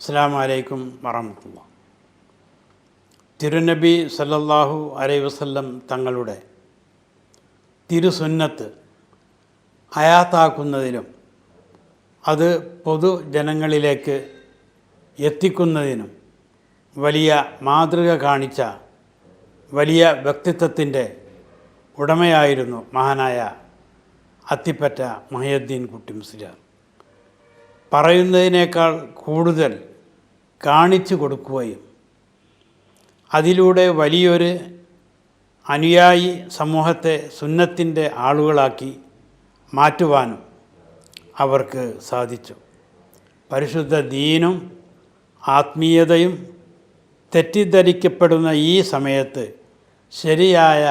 അസ്സാം വലൈക്കും വറഹമത്തുള്ള. തിരുനബി സല്ലല്ലാഹു അലൈഹി വസല്ലം തങ്ങളുടെ തിരുസുന്നത്ത് അയാത്താക്കുന്നതിലും അത് പൊതുജനങ്ങളിലേക്ക് എത്തിക്കുന്നതിനും വലിയ മാതൃക കാണിച്ച വലിയ വ്യക്തിത്വത്തിന്റെ ഉടമയായിരുന്നു മഹാനായ അത്തിപ്പറ്റ മഹിയുദ്ദീൻ കുട്ടി മുസ്ലിയാർ പറയുന്നതിനേക്കാൾ കൂടുതൽ കാണിച്ചു കൊടുക്കുകയും അതിലൂടെ വലിയൊരു അനുയായി സമൂഹത്തെ സുന്നത്തിന്റെ ആളുകളാക്കി മാറ്റുവാനും അവർക്ക് സാധിച്ചു. പരിശുദ്ധ ദീനും ആത്മീയതയും തെറ്റിദ്ധരിക്കപ്പെടുന്ന ഈ സമയത്ത് ശരിയായ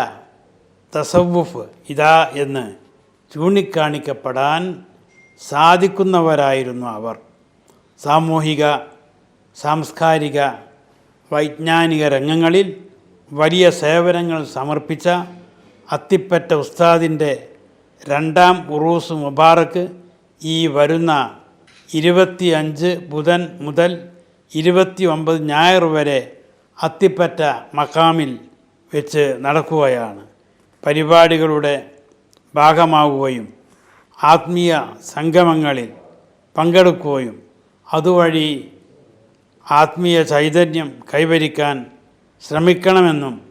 തസവുഫ് ഇതാ എന്ന് ചൂണ്ടിക്കാണിക്കപ്പെടാൻ സാധിക്കുന്നവരായിരുന്നു അവർ. സാമൂഹിക സാംസ്കാരിക വൈജ്ഞാനിക രംഗങ്ങളിൽ വലിയ സേവനങ്ങൾ സമർപ്പിച്ച അത്തിപ്പറ്റ ഉസ്താദിന്റെ രണ്ടാം ഉറൂസ് മുബാറക്ക് ഈ വരുന്ന ഇരുപത്തി അഞ്ച് ബുധൻ മുതൽ ഇരുപത്തി ഒമ്പത് ഞായർ വരെ അത്തിപ്പറ്റ മക്കാമിൽ വെച്ച് നടക്കുകയാണ്. പരിപാടികളുടെ ഭാഗമാവുകയും ആത്മീയ സംഗമങ്ങളിൽ പങ്കെടുക്കുകയും അതുവഴി ആത്മീയ ചൈതന്യം കൈവരിക്കാൻ ശ്രമിക്കണമെന്നും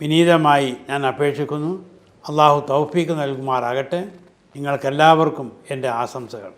വിനീതമായി ഞാൻ അപേക്ഷിക്കുന്നു. അള്ളാഹു തൗഫീക്ക് നൽകുമാറാകട്ടെ. നിങ്ങൾക്കെല്ലാവർക്കും എന്റെ ആശംസകൾ.